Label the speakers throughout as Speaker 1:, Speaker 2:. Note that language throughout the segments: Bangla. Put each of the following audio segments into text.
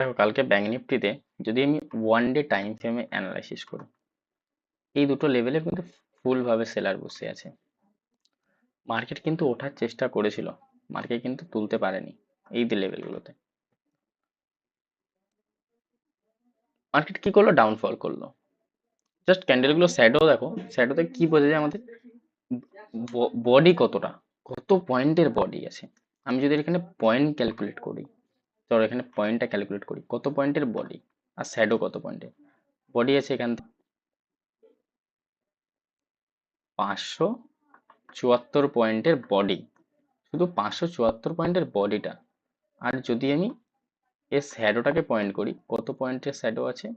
Speaker 1: দেখো কালকে ব্যাঙ্ক নিফটিতে যদি আমি ওয়ান ডে টাইম ফ্রেমে অ্যানালাইসিস করি, এই দুটো লেভেলে কিন্তু ফুলভাবে সেলার বসে আছে। মার্কেট কিন্তু ওঠার চেষ্টা করেছিল মার্কেট কিন্তু তুলতে পারেনি এই লেভেলগুলোতে মার্কেট কি করল? ডাউনফল করল। জাস্ট ক্যান্ডেলগুলো স্যাডো দেখো স্যাডোতে কি বোঝা যায় আমাদের? বডি কতটা? কত পয়েন্টের বডি আছে? আমি যদি এখানে পয়েন্ট ক্যালকুলেট করি ধরো এখানে পয়েন্টটা ক্যালকুলেট করি। কত পয়েন্টের বডি আর স্যাডো কত পয়েন্টের বডি আছে এখান থেকে পাঁচশো চুয়াত্তর পয়েন্টের বডি শুধু পাঁচশো চুয়াত্তর পয়েন্টের বডিটা আর যদি আমি এর শ্যাডোটাকে পয়েন্ট করি, কত পয়েন্টের শ্যাডো আছে?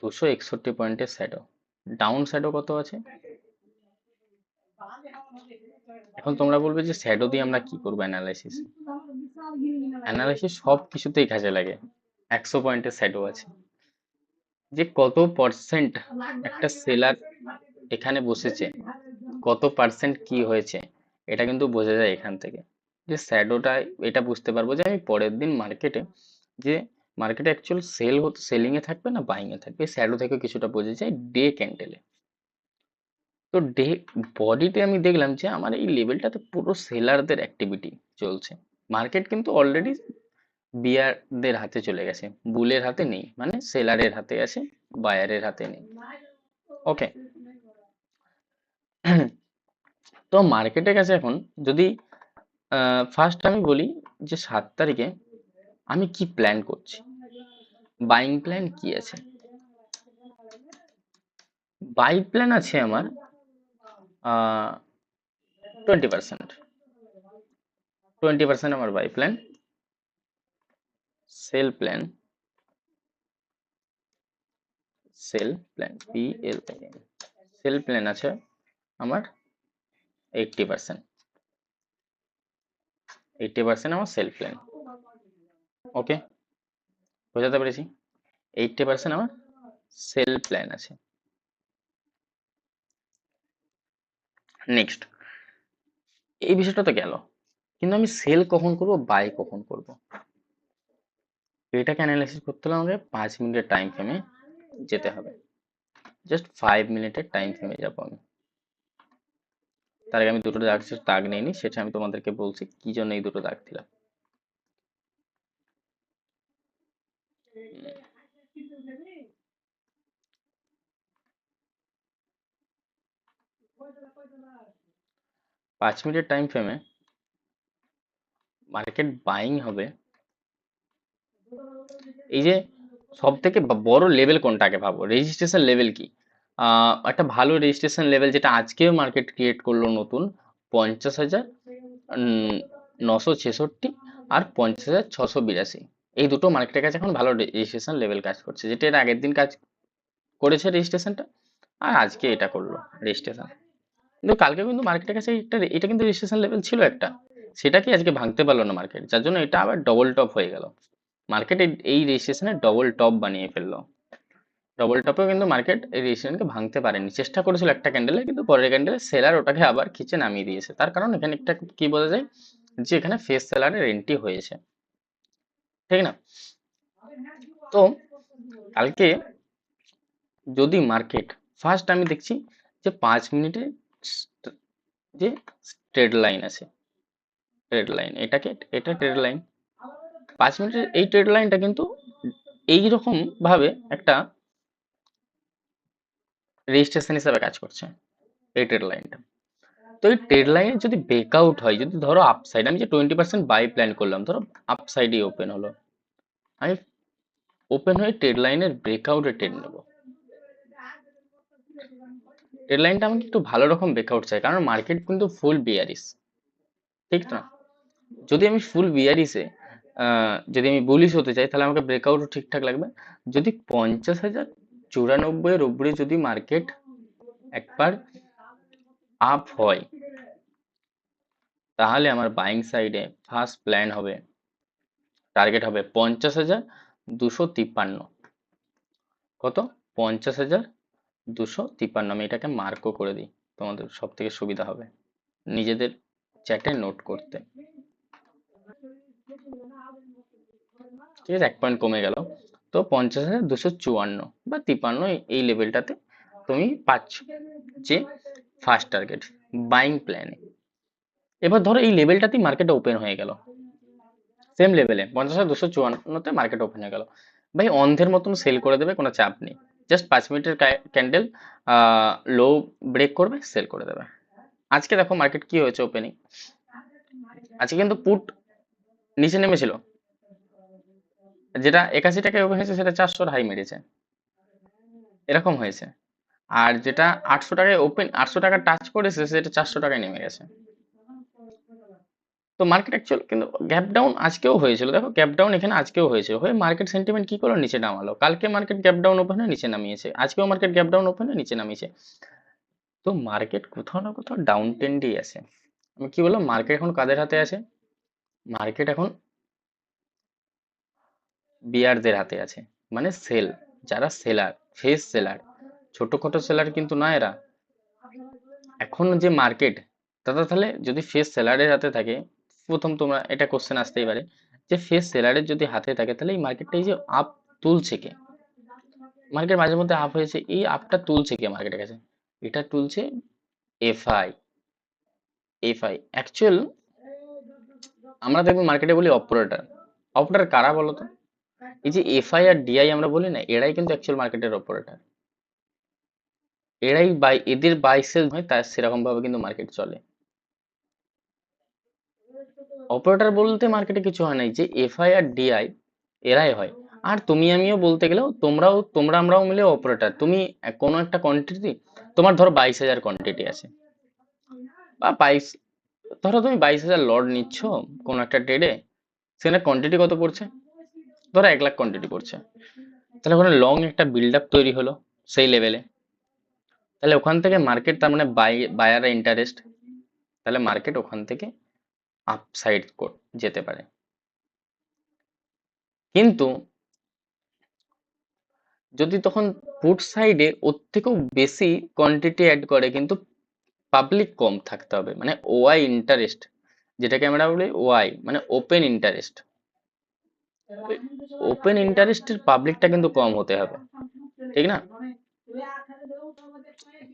Speaker 1: দুশো একষট্টি পয়েন্টের শ্যাডো ডাউন শ্যাডো কত আছে? এখন তোমরা বলবে যে শ্যাডো দিয়ে আমরা কি করব অ্যানালাইসিস অ্যানালাইসিস সব কিছুতেই কাজে লাগে। একশো পয়েন্টের শ্যাডো আছে। যে কত পার্সেন্ট একটা সেলার এখানে বসেছে, কত পার্সেন্ট কি হয়েছে, এটা কিন্তু বোঝা যায় এখান থেকে। যে শ্যাডোটা এটা বুঝতে পারব যে আমি পরের দিন মার্কেটে যে মার্কেটে অ্যাকচুয়াল সেল হতে সেলিংয়ে থাকবে না বাইংয়ে থাকবে শ্যাডো থেকে কিছুটা বোঝা যায় ডে ক্যান্ডেলে তো ডে বডিতে আমি দেখলাম যে আমার এই লেভেলটাতে পুরো সেলারদের অ্যাক্টিভিটি চলছে। মার্কেট কিন্তু অলরেডি বিয়ারদের হাতে চলে গেছে। বুলের হাতে নেই মানে সেলারের হাতে আছে বায়ারের হাতে নেই। ওকে তো মার্কেটের কাছে এখন যদি ফার্স্ট আমি বলি যে সাত তারিখে আমি কি প্ল্যান করছি? বাইং প্ল্যান কি আছে? বাই প্ল্যান আছে আমার। টোয়েন্টি পার্সেন্ট টোয়েন্টি পার্সেন্ট আমার buy plan sell plan sell plan P L sell plan আছে আমার এইটটি পার্সেন্ট এইটটি পার্সেন্ট আমার সেল প্ল্যান ওকে বোঝাতে পেরেছি? এইটটি পার্সেন্ট আমার সেল প্ল্যান আছে। নেক্সট এই বিষয়টা তো গেল। কিন্তু আমি সেল কখন করব বাই কখন করব? এটাকে অ্যানালাইসিস করতে হলে আমাকে পাঁচ মিনিটের টাইম ফ্রেমে যেতে হবে। জাস্ট ফাইভ মিনিটের টাইম ফ্রেমে যাব আমি। তার আগে আমি দুটো দাগ দাগ নিইনি সেটা আমি তোমাদেরকে বলছি, কি জন্য এই দুটো দাগ দিলাম? পাঁচ মিনিটের টাইম ফ্রেমে মার্কেট বাইং হবে। এই যে সব থেকে বড় লেভেল কোনটাকে ভাবো? রেজিস্ট্রেশন লেভেল কি? একটা ভালো রেজিস্ট্রেশন লেভেল যেটা আজকেও মার্কেট ক্রিয়েট করল নতুন, পঞ্চাশ হাজার নশো ছেষট্টি আর পঞ্চাশ হাজার ছশো বিরাশি। এই দুটো মার্কেটের কাছে এখন ভালো রেজিস্ট্রেশন লেভেল কাজ করছে। যেটা এর আগের দিন কাজ করেছে রেজিস্ট্রেশনটা আর আজকে এটা করল রেজিস্ট্রেশন কিন্তু কালকে কিন্তু মার্কেটের কাছে এটা এটা কিন্তু রেজিস্ট্রেশন লেভেল ছিল একটা। সেটা কি আজকে ভাঙতে পারল না মার্কেট যার জন্য এটা আবার ডবল টপ হয়ে গেল। মার্কেট এই রেজিস্ট্রেশনে ডবল টপ বানিয়ে ফেলল। ডবল টপেও কিন্তু মার্কেট এই রেজিস্ট্রেশনকে ভাঙতে পারেনি। চেষ্টা করেছিল একটা ক্যান্ডেলে কিন্তু পরের ক্যান্ডেলে সেলার ওটাকে আবার খিচে নামিয়ে দিয়েছে। তার কারণ এখানে একটা কি বোঝা যায়? যে এখানে ফেস সেলারের এন্ট্রি হয়েছে। ঠিক না? তো কালকে যদি মার্কেট ফার্স্ট আমি দেখছি যে পাঁচ মিনিটে যে ট্রেড লাইন আছে। ট্রেড লাইন এটাকে, এটা ট্রেড লাইন পাঁচ মিনিটের এই ট্রেড লাইনটা কিন্তু এইরকম ভাবে একটা রেজিস্ট্রেশন হিসাবে কাজ করছে, এই ট্রেড লাইনটা তো এই ট্রেড লাইনে যদি ব্রেকআউট হয়, যদি ধরো আপসাইড আমি যে টোয়েন্টি পার্সেন্ট বাই প্ল্যান করলাম, ধরো আপসাইডই ওপেন হলো। আমি ওপেন হয়ে ট্রেড লাইনের ব্রেকআউটে ট্রেড নেব। ট্রেড লাইনটা আমাকে একটু ভালো রকম ব্রেকআউট চাই, কারণ মার্কেট কিন্তু ফুল বিয়ারিস ঠিক না? যদি আমি ফুল বিয়ারিসে যদি আমি বুলিশ হতে চাই, তাহলে আমাকে ব্রেকআউটও ঠিকঠাক লাগবে। যদি পঞ্চাশ হাজার চুরানব্বইয়ের উপরে যদি মার্কেট একবার আপ হয়, তাহলে আমার বাইং সাইডে ফার্স্ট প্ল্যান হবে টার্গেট হবে পঞ্চাশ হাজার দুশো তিপ্পান্ন। কত? পঞ্চাশ হাজার দুশো তিপ্পান্ন, আমি এটাকে মার্কও করে দিই, তোমাদের সব থেকে সুবিধা হবে। নিজেদের চ্যাটে নোট করতে। ঠিক আছে, এক পয়েন্ট কমে গেল। তো পঞ্চাশ হাজার দুশো চুয়ান্ন বা তিপ্পান্ন এই লেভেলটাতে তুমি পাচ্ছ যে ফার্স্ট টার্গেট বাইং প্ল্যানে এবার ধরো এই লেভেলটাতেই মার্কেট ওপেন হয়ে গেল। সেম লেভেলে পঞ্চাশ হাজার দুশো চুয়ান্নতে মার্কেট ওপেন হয়ে গেল। ভাই, অন্ধের মতন সেল করে দেবে, কোনো চাপ নেই। জাস্ট পাঁচ মিনিটের ক্যান্ডেল লো ব্রেক করবে সেল করে দেবে। আজকে দেখো মার্কেট কি হয়েছে ওপেনিং আজকে কিন্তু পুট নিচে নেমেছিল। যেটা একাশি টাকায় ওপেন হয়েছে, সেটা চারশোর হাই মেরেছে। এরকম হয়েছে। আর যেটা আটশো টাকায় ওপেন আটশো টাকা টাচ করেছে, সেটা চারশো টাকায় নেমে গেছে। তো মার্কেট অ্যাকচুয়াল কিন্তু গ্যাপ ডাউন আজকেও হয়েছিল। দেখো গ্যাপ ডাউন এখানে আজকেও হয়েছিল হয়ে মার্কেট সেন্টিমেন্ট কি করল? নিচে নামালো। কালকে মার্কেট গ্যাপ ডাউন ওপেন নিচে নামিয়েছে। আজকেও মার্কেট গ্যাপ ডাউন ওপেন নিচে নামিয়েছে। তো মার্কেট কোথাও না কোথাও ডাউন ট্রেন্ডেই আছে। আমি কি বললাম? মার্কেট এখন কাদের হাতে আছে? মার্কেট এখন বিয়ারদের হাতে আছে। মানে সেল যারা সেলার ফেস সেলার ছোটখাটো সেলার কিন্তু না এরা। এখন যে মার্কেট দাদা তাহলে যদি ফেস সেলারের হাতে থাকে প্রথম তোমরা এটা কোশ্চেন আসতেই পারে, যে ফেস সেলারের যদি হাতে থাকে, তাহলে এই মার্কেটটা এই যে আপ তুলছে কে? মার্কেট মাঝে মধ্যে আপ হয়েছে, এই আপটা তুলছে কে মার্কেটের কাছে? এটা তুলছে এফআই এফআই অ্যাকচুয়াল আমরা দেখব মার্কেটে বলি অপারেটর অপারেটর কারা বলো তো? এই যে এফআই আর ডিআই আমরা বলি না, এরাই কিন্তু অ্যাকচুয়াল মার্কেটের অপারেটর এরাই বাই এদের বাই সেল হয় তার সেরকম ভাবে কিন্তু মার্কেট চলে। অপারেটর বলতে মার্কেটে কিছু হয় নাই, যে এফআই আর ডিআই এরাই হয়। আর তুমি আমিও বলতে গেলেও তোমরাও, তোমরা আমরাও মিলে অপারেটর তুমি কোনো একটা কোয়ান্টিটি তোমার ধরো বাইশ হাজার কোয়ান্টিটি আছে। বা বাইশ, ধরো তুমি বাইশ হাজার লড নিচ্ছ কোনো একটা ট্রেডে সেখানে কোয়ান্টিটি কত পড়ছে? ধরো এক লাখ কোয়ান্টিটি পড়ছে। তাহলে ওখানে লং একটা বিল্ড আপ তৈরি হলো সেই লেভেলে তাহলে ওখান থেকে মার্কেট তার মানে বাই বায়ার ইন্টারেস্ট তাহলে মার্কেট ওখান থেকে আপসাইড যেতে পারে। কিন্তু যদি তখন পুট সাইডে ওর থেকেও বেশি কোয়ান্টিটি অ্যাড করে, কিন্তু পাবলিক কম থাকতে হবে। মানে ওয়াই ইন্টারেস্ট যেটাকে আমরা বলি ওয়াই মানে ওপেন ইন্টারেস্ট ওপেন ইন্টারেস্টের পাবলিকটা কিন্তু কম হতে হবে। ঠিক না?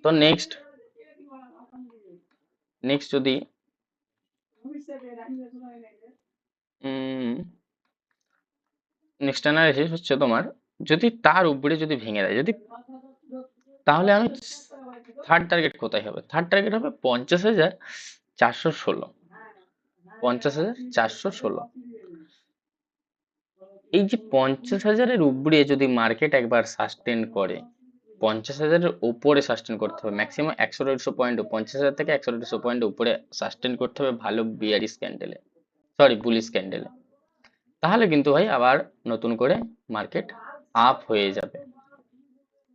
Speaker 1: তো নেক্সট নেক্সট যদি নেক্সট অ্যানালাইসিস হচ্ছে তোমার, যদি তার উপরে যদি ভেঙে দেয়, যদি তাহলে আমি থার্ড টার্গেট কোথায় হবে? থার্ড টার্গেট হবে পঞ্চাশ হাজার চারশো ষোলো। পঞ্চাশ হাজার চারশো ষোলো। এই যে পঞ্চাশ হাজারের উপরে যদি মার্কেট একবার সাস্টেন করে পঞ্চাশ হাজারের উপরে সাস্টেন করতে হবে। ম্যাক্সিমাম একশো দেড়শো পয়েন্ট পঞ্চাশ হাজার থেকে একশো দেড়শো পয়েন্ট উপরে সাস্টেন করতে হবে ভালো বিয়ারিস ক্যান্ডেলে সরি বুলিশ ক্যান্ডেলে তাহলে কিন্তু ভাই আবার নতুন করে মার্কেট আপ হয়ে যাবে।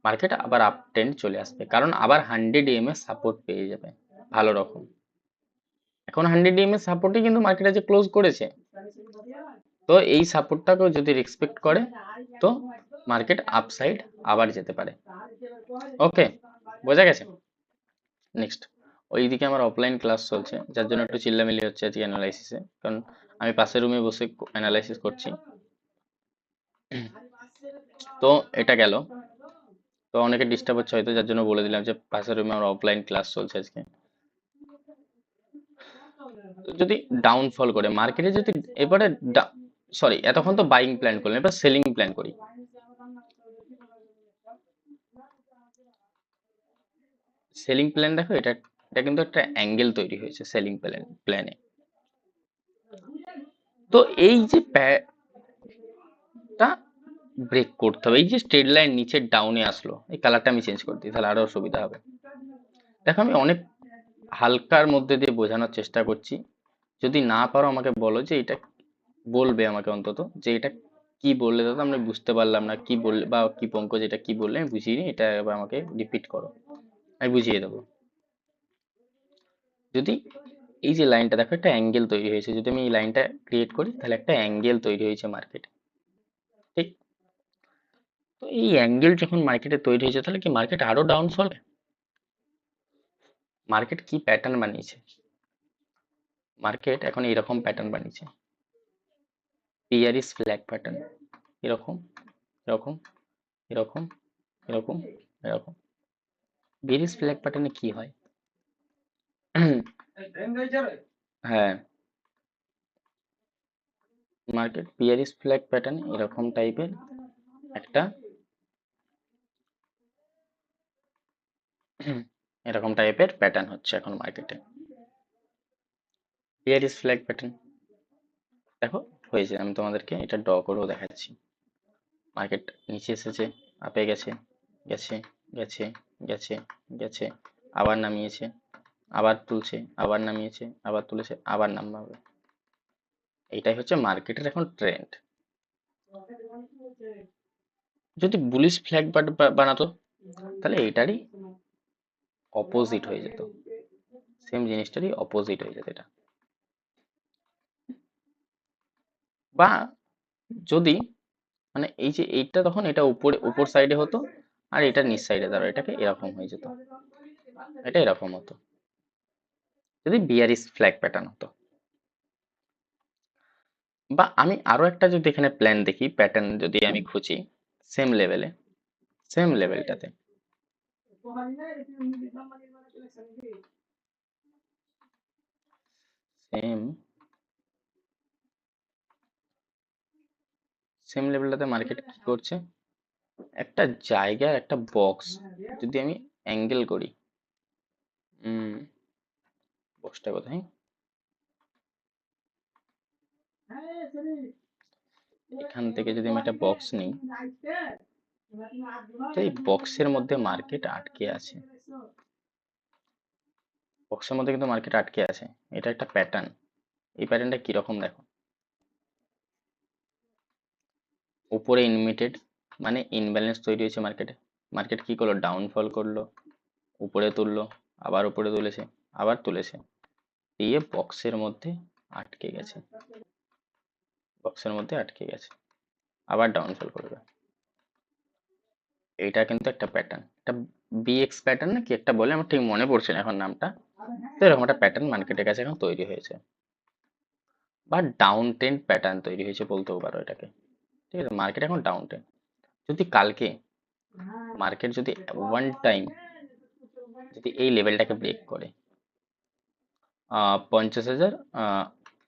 Speaker 1: মার্কেট আবার আপ ট্রেন্ড চলে আসবে। কারণ আবার হান্ড্রেড এম এর সাপোর্ট পেয়ে যাবে। ভালো রকম। এখন হান্ড্রেড এম এর সাপোর্টে কিন্তু মার্কেটে যে ক্লোজ করেছে। তো এই সাপোর্টটাকেও যদি রেসপেক্ট করে, তো মার্কেট আপসাইড আবার যেতে পারে। ওকে বোঝা গেছে? নেক্সট ওইদিকে আমার অফলাইন ক্লাস চলছে, যার জন্য একটু চিল্লামিলি হচ্ছে আজকে অ্যানালাইসিসে কারণ আমি পাশের রুমে বসে অ্যানালাইসিস করছি। তো এটা গেল। তো অনেকে ডিস্টার্ব হচ্ছে হয়তো, যার জন্য বলে দিলাম যে পাশের রুমে আমার অফলাইন ক্লাস চলছে আজকে। যদি ডাউনফল করে মার্কেটে যদি এবারে সরি এতক্ষণ তো বাইং প্ল্যান করলাম, এবার সেলিং প্ল্যান করি। সেলিং প্ল্যান দেখো, এটা এটা কিন্তু একটা অ্যাঙ্গেল তৈরি হয়েছে সেলিং প্ল্যান প্ল্যানে তো এই যে টা ব্রেক করতে হবে, এই যে স্ট্রেট লাইন নিচে ডাউনে আসলো, এই কালারটা আমি চেঞ্জ করে দিই, তাহলে আরও সুবিধা হবে। দেখো, আমি অনেক হালকার মধ্যে দিয়ে বোঝানোর চেষ্টা করছি। যদি না পারো আমাকে বলো যে এটা বলবে আমাকে অন্তত, যে এটা কি বললে, দাদা আমরা বুঝতে পারলাম না, কি বললে বা কি পঙ্কজ এটা কি বললে, আমি বুঝিনি এটা আমাকে রিপিট করো। আমি বুঝিয়ে দেবো। যদি এই যে লাইনটা দেখো একটা অ্যাঙ্গেল তৈরি হয়েছে। যদি আমি এই লাইনটা ক্রিয়েট করি, তাহলে একটা অ্যাঙ্গেল তৈরি হয়েছে মার্কেটে ঠিক? তো এই অ্যাঙ্গেল যখন মার্কেটে তৈরি হয়েছে, তাহলে কি মার্কেট আরও ডাউন ফলে মার্কেট কি প্যাটার্ন বানিয়েছে? মার্কেট এখন এইরকম প্যাটার্ন বানিয়েছে। পিয়ারিস ফ্ল্যাগ প্যাটার্ন এরকম এরকম এরকম এরকম বেরিস ফ্ল্যাগ প্যাটার্নে কি হয়? হ্যাঁ। মার্কেট পিয়ারিস ফ্ল্যাগ প্যাটার্ন এরকম টাইপের একটা এরকম টাইপের প্যাটার্ন হচ্ছে এখন মার্কেটে পিয়ারিস ফ্ল্যাগ প্যাটার্ন দেখো, হয়েছে, আমি তোমাদেরকে এটা ড্র করেও দেখাচ্ছি। মার্কেট নিচে এসেছে আপে গেছে গেছে গেছে। গেছে গেছে, আবার নামিয়েছে, আবার তুলছে, আবার নামিয়েছে, আবার তুলেছে, আবার নামাবে। এইটাই হচ্ছে মার্কেটের এখন ট্রেন্ড যদি বুলিশ ফ্ল্যাগ বানাতো, তাহলে এইটারই অপোজিট হয়ে যেত। সেম জিনিসটারই অপোজিট হয়ে যেত এটা। বা যদি মানে এই যে এইটা তখন এটা উপরে, উপর সাইডে হতো আর এটা নিচ সাইডে ধরো, এটাকে এরকম হয়ে যেত। এটা এরকম হতো। যদি বিয়ারিস ফ্ল্যাগ প্যাটার্ন হতো। বা আমি আরও একটা যদি এখানে প্ল্যান দেখি প্যাটার্ন যদি আমি খুঁজি সেম লেভেলে সেম লেভেলটাতে সেম সেম লেভেলটাতে মার্কেট কি করছে? একটা জায়গার একটা বক্স যদি আমি অ্যাঙ্গেল করি। বক্সটা কোথায়? এখান থেকে যদি আমি একটা বক্স নিই এই বক্সের মধ্যে মার্কেট আটকে আছে। বক্সের মধ্যে কিন্তু মার্কেট আটকে আছে। এটা একটা প্যাটার্ন এই প্যাটার্নটা কীরকম দেখো? উপরে ইনমিটেড মানে ইনব্যালেন্স তৈরি হয়েছে মার্কেটে মার্কেট কি করল? ডাউনফল করল, উপরে তুললো, আবার উপরে তুলেছে, আবার তুলেছে। দিয়ে বক্সের মধ্যে আটকে গেছে। বক্সের মধ্যে আটকে গেছে, আবার ডাউনফল করবে এটা কিন্তু একটা প্যাটার্ন এটা বিএক্স প্যাটার্ন না কি একটা বলে? আমার ঠিক মনে পড়ছে না এখন নামটা। তো এরকম একটা প্যাটার্ন মার্কেটের কাছে এখন তৈরি হয়েছে। বা ডাউন ট্রেন্ড প্যাটার্ন তৈরি হয়েছে বলতেও পারো এটাকে। ঠিক আছে? মার্কেট এখন ডাউন ট্রেন্ড যদি কালকে মার্কেট যদি ওয়ান টাইম যদি এই লেভেলটাকে ব্রেক করে পঞ্চাশ হাজার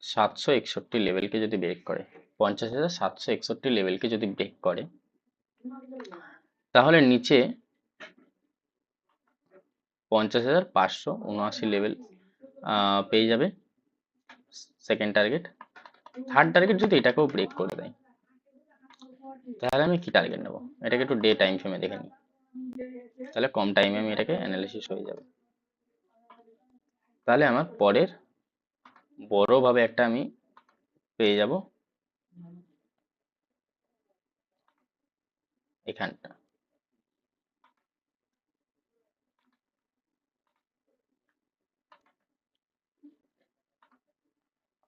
Speaker 1: সাতশো একষট্টি লেভেলকে যদি ব্রেক করে, পঞ্চাশ হাজার, সাতশো একষট্টি লেভেলকে যদি ব্রেক করে, তাহলে নিচে পঞ্চাশ হাজার, পাঁচশো উনআশি লেভেল পেয়ে যাবে সেকেন্ড টার্গেট থার্ড টার্গেট যদি এটাকেও ব্রেক করে দেয় তাহলে আমি কি টার্গেট নেব? এটাকে একটু ডে টাইম ফ্রেমে দেখে নিই। তাহলে কম টাইমে আমি এটাকে অ্যানালিসিস হয়ে যাবে। তাহলে আমার পরের বড়ভাবে একটা আমি পেয়ে যাব। এখানটা।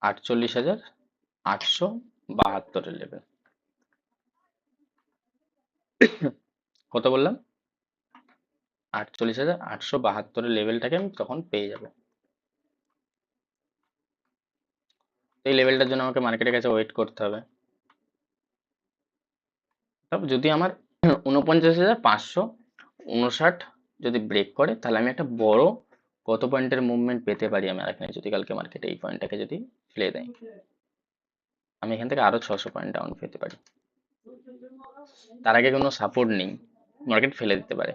Speaker 1: আটচল্লিশ হাজার আটশো বাহাত্তরের লেভেল কত বললাম? আটচল্লিশ হাজার আটশো বাহাত্তরের লেভেলটাকে আমি তখন পেয়ে যাব। এই লেভেলটার জন্য আমাকে মার্কেটের কাছে ওয়েট করতে হবে। যদি আমার উনপঞ্চাশ হাজার পাঁচশো উনষাট যদি ব্রেক করে, তাহলে আমি একটা বড় কত পয়েন্টের মুভমেন্ট পেতে পারি আমি এখানে যদি কালকে মার্কেটে এই পয়েন্টটাকে যদি ফেলে দেয়। আমি এখান থেকে আরও ছশো পয়েন্ট ডাউন পেতে পারি। তার আগে কোনো সাপোর্ট নেই। মার্কেট ফেলে দিতে পারে।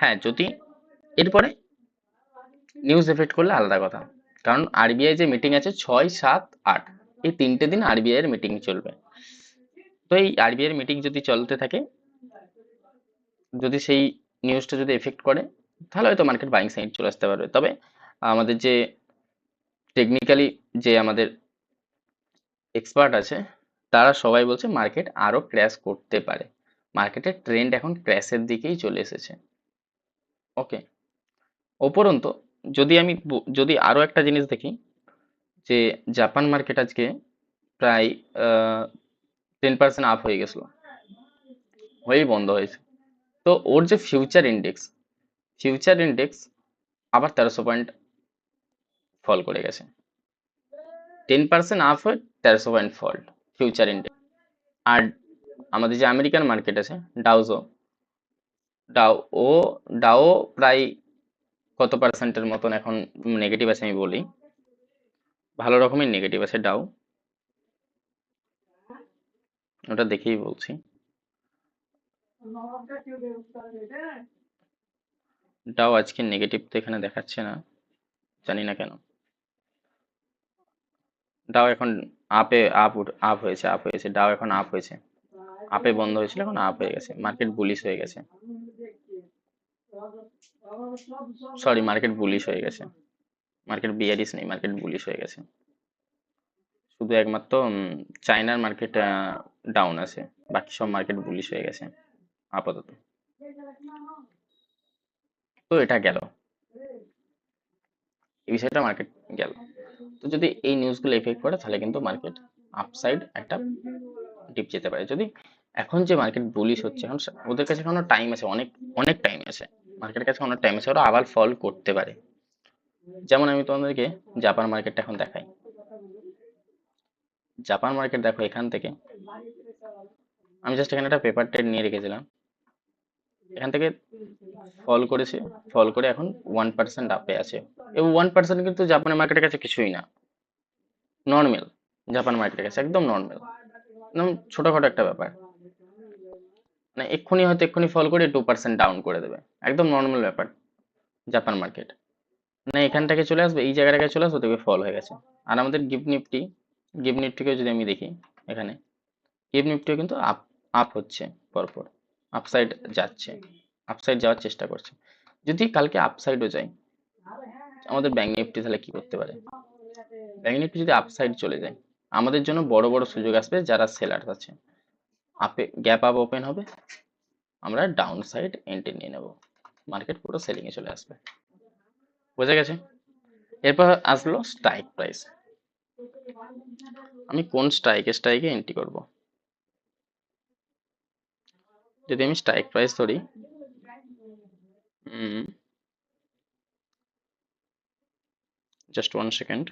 Speaker 1: হ্যাঁ যদি এরপরে নিউজ এফেক্ট করলে আলাদা কথা। কারণ আরবিআই যে মিটিং আছে ছয়, সাত, আট, এই তিনটে দিন আরবিআই এর মিটিং চলবে। তো এই আরবিআই এর মিটিং যদি চলতে থাকে, যদি সেই নিউজটা যদি এফেক্ট করে, তাহলে হয়তো মার্কেট বাইং সাইড চলে আসতে পারবে। তবে আমাদের যে টেকনিক্যালি যে আমাদের এক্সপার্ট আছে তারা সবাই বলছে মার্কেট আরও ক্র্যাশ করতে পারে। মার্কেটের ট্রেন্ড এখন ক্র্যাশের দিকেই চলে এসেছে। ওকে উপরন্ত, যদি আমি যদি আরও একটা জিনিস দেখি, যে জাপান মার্কেট আজকে প্রায় টেন পার্সেন্ট আপ হয়ে গেছিল। হয়েই বন্ধ হয়েছে। তো ওর যে ফিউচার ইন্ডেক্স ফিউচার ইন্ডেক্স আবার তেরোশো পয়েন্ট ফল করে গেছে। টেন পার্সেন্ট আপ হয়ে তেরোশো পয়েন্ট ফল ফিউচার ইন্ডেক্স আর আমাদের যে আমেরিকান মার্কেট আছে ডাউজো ডাও ও ডাও প্রায় কত পার্সেন্টের মতন এখন নেগেটিভ আছে আমি বলি। ভালো রকমের নেগেটিভ আছে ডাও ওটা দেখেই বলছি। ডাও আজকে নেগেটিভ তো এখানে দেখাচ্ছে না, জানি না কেন। ডাও এখন আপে আপ আপ হয়েছে আপ হয়েছে। ডাও এখন আপ হয়েছে। আপে বন্ধ হয়েছিল, এখন আপ হয়ে গেছে। মার্কেট বুলিশ হয়ে গেছে। সরি মার্কেট বুলিশ হয়ে গেছে। মার্কেট বিয়ারিস নেই মার্কেট বুলিশ হয়ে গেছে। শুধু একমাত্র চায়নার মার্কেট ডাউন আছে। বাকি সব মার্কেট বুলিশ হয়ে গেছে, আপাতত। তো এটা গেল। এই বিষয়টা মার্কেট গেল। তো যদি এই নিউজগুলো এফেক্ট করে তাহলে কিন্তু মার্কেট আপসাইড একটা ডিপ যেতে পারে। যদি এখন যে মার্কেট বুলিশ হচ্ছে, এখন ওদের কাছে এখনও টাইম আছে, অনেক অনেক টাইম আছে। মার্কেটের কাছে অনেক টাইম আছে, ওরা আবার ফল করতে পারে। যেমন আমি তোমাদেরকে জাপান মার্কেটটা এখন দেখাই। জাপান মার্কেট দেখো, এখান থেকে। আমি জাস্ট এখানে একটা পেপার ট্রেড নিয়ে রেখেছিলাম। এখান থেকে ফল করেছে। ফল করে এখন ওয়ান পার্সেন্ট আপে আছে। এবং ওয়ান পার্সেন্ট কিন্তু জাপানের মার্কেটের কাছে কিছুই না। নর্মাল জাপান মার্কেটের কাছে, একদম নর্মাল একদম ছোটখাটো একটা ব্যাপার। মানে এক্ষুনি হয়তো এক্ষুনি ফল করে টু পার্সেন্ট ডাউন করে দেবে। একদম নর্মাল ব্যাপার জাপান মার্কেট মানে এখান থেকে চলে আসবে, এই জায়গাটাকে চলে আসবে দেখবে ফল হয়ে গেছে। আর আমাদের গিফট নিফটি গিফট নিফটিকে যদি আমি দেখি এখানে গিফট নিফটিও কিন্তু আপ আপ হচ্ছে পরপর। আপসাইড যাচ্ছে। আপসাইড যাওয়ার চেষ্টা করছে। যদি কালকে আপসাইডও যায় আমাদের ব্যাঙ্ক নিফটি তাহলে কি করতে পারে? ব্যাঙ্ক নিফটি যদি আপসাইড চলে যায় আমাদের জন্য বড় বড় সুযোগ আসবে যারা সেলার আছে। আপে গ্যাপ আপ ওপেন হবে। আমরা ডাউন সাইড এন্ট্রি নিয়ে নেব। মার্কেট পুরো সেলিংয়ে চলে আসবে। বোঝা গেছে? এরপর আসলো স্ট্রাইক প্রাইস আমি কোন স্ট্রাইকে স্ট্রাইকে এন্ট্রি করব? যদি আমি স্ট্রাইক প্রাইস ধরি জাস্ট ওয়ান সেকেন্ড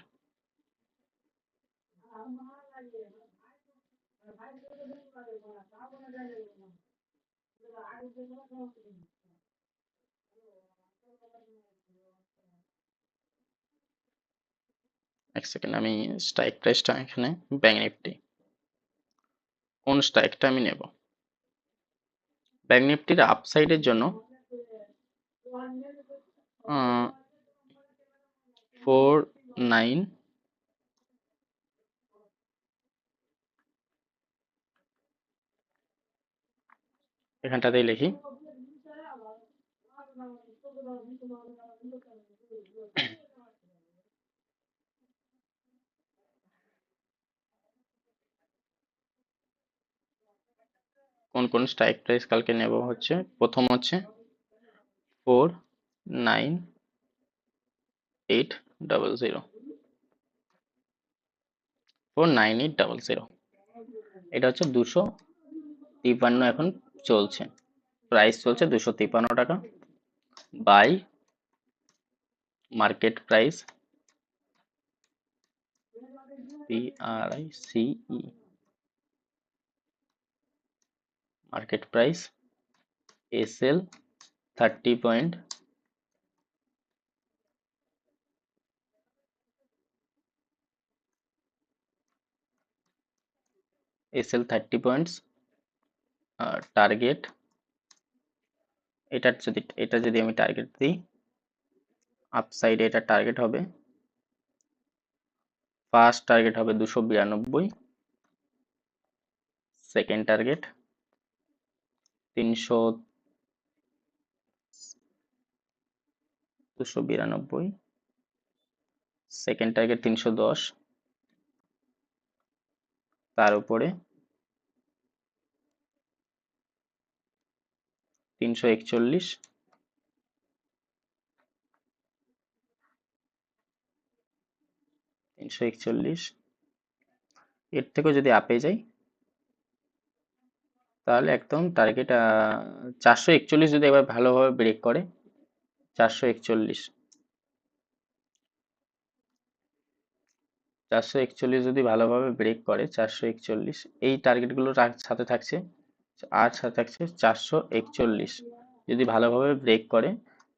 Speaker 1: এক সেকেন্ড আমি স্ট্রাইক প্রাইসটা এখানে ব্যাঙ্ক নিফটি কোন স্ট্রাইকটা আমি নেব? ব্যাঙ্ক নিফটির আপসাইডের জন্য ফোর নাইন এখানটাতেই লিখি। কোন কোন স্ট্রাইক প্রাইস কালকে নেব হচ্ছে? প্রথম হচ্ছে four nine eight double zero four nine eight double zero এটা হচ্ছে দুশো তিপ্পান্ন এখন চলছে। প্রাইস চলছে দুশো তিপ্পান্ন টাকা। Buy market price P R market price S L thirty point. S L thirty points target. এটার যদি, এটা যদি আমি টার্গেট দিই, আপসাইডে এটা টার্গেট হবে। ফার্স্ট টার্গেট হবে দুশো বিরানব্বই। সেকেন্ড টার্গেট তিনশো দুশো বিরানব্বই সেকেন্ড টার্গেট তিনশো দশ, তার উপরে তিনশো একচল্লিশ তিনশো একচল্লিশ। এর থেকেও যদি আপে যাই তাহলে একদম টার্গেট চারশো একচল্লিশ যদি এবার ভালোভাবে ব্রেক করে, চারশো একচল্লিশ। চারশো একচল্লিশ যদি ভালোভাবে ব্রেক করে, চারশো একচল্লিশ, এই টার্গেটগুলোর সাথে থাকছে, আর সাথে থাকছে চারশো একচল্লিশ। যদি ভালোভাবে ব্রেক করে,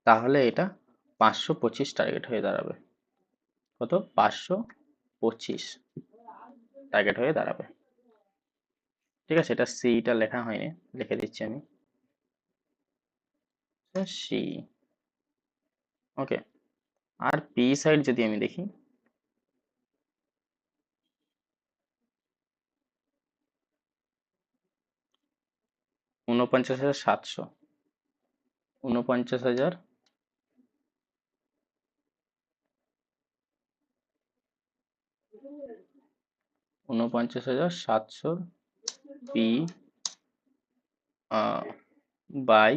Speaker 1: তাহলে এটা পাঁচশো পঁচিশ টার্গেট হয়ে দাঁড়াবে। কত? পাঁচশো পঁচিশ টার্গেট হয়ে দাঁড়াবে। ঠিক আছে, এটা সিটা লেখা হয়নি, লিখে দিচ্ছি আমি। সি ওকে আর পি সাইড যদি আমি দেখি। উনপঞ্চাশ হাজার সাতশো। উনপঞ্চাশ হাজার উনপঞ্চাশ হাজার সাতশো পি বাই,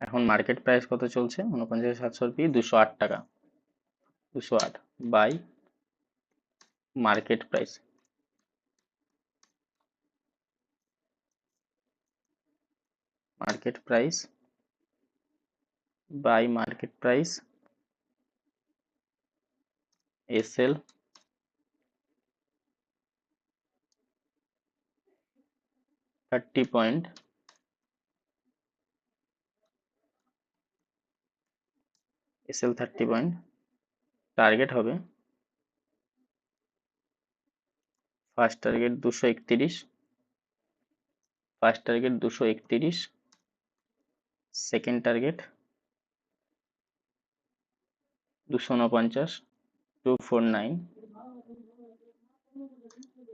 Speaker 1: এখন মার্কেট প্রাইস কত চলছে? উনপঞ্চাশ সাতশো পি দুশো আট টাকা। দুশো আট, buy market price market price buy market price SL thirty point SL thirty point target হবে. ফার্স্ট টার্গেট দুশো একত্রিশ. ফার্স্ট টার্গেট দুশো একত্রিশ. সেকেন্ড টার্গেট দুশো উনপঞ্চাশ two four nine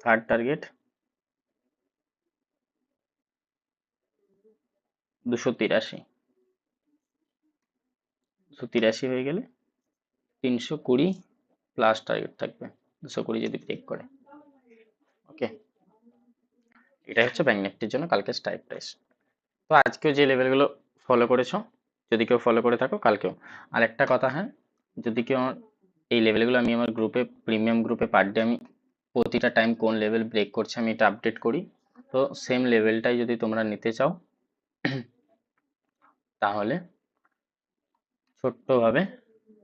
Speaker 1: third target দুশো তিরাশি। দুশো তিরাশি হয়ে গেলে তিনশো কুড়ি প্লাস টার্গেট থাকবে। দুশো কুড়ি যদি ব্রেক করে। ওকে এটাই হচ্ছে ব্যাঙ্ক নিফটির জন্য কালকে স্ট্রাইক প্রাইস তো আজকেও যে লেভেলগুলো ফলো করেছ, যদি কেউ ফলো করে থাকো কালকেও। আর একটা কথা হ্যাঁ যদি কেউ এই লেভেলগুলো আমি আমার গ্রুপে প্রিমিয়াম গ্রুপে পার ডে আমি প্রতিটা টাইম কোন লেভেল ব্রেক করছে আমি এটা আপডেট করি। তো সেম লেভেলটাই যদি তোমরা নিতে চাও তাহলে ছোট্টভাবে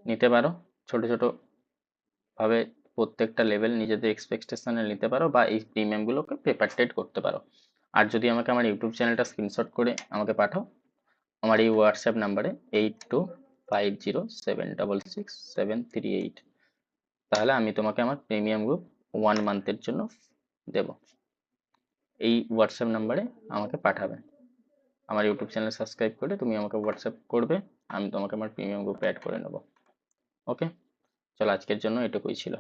Speaker 1: নিতে পারো। ছোট ছোট ভাবে প্রত্যেকটা লেভেল নিজেদের এক্সপেকটেশনে নিতে পারো বা এই প্রিমিয়ামগুলোকে পেপার ট্রেড করতে পারো। আর যদি আমাকে আমার ইউটিউব চ্যানেলটা স্ক্রিনশট করে আমাকে পাঠাও, আমার এই হোয়াটসঅ্যাপ নাম্বারে eight two five zero seven double six seven three eight তাহলে আমি তোমাকে আমার প্রিমিয়াম গ্রুপ ওয়ান মান্থের জন্য দেব। এই হোয়াটসঅ্যাপ নাম্বারে আমাকে পাঠাবে। আমার ইউটিউব চ্যানেল সাবস্ক্রাইব করে তুমি আমাকে হোয়াটসঅ্যাপ করবে, আমি তোমাকে আমার প্রিমিয়াম গ্রুপে অ্যাড করে নেব। ওকে চলো আজকের জন্য এটুকুই ছিল।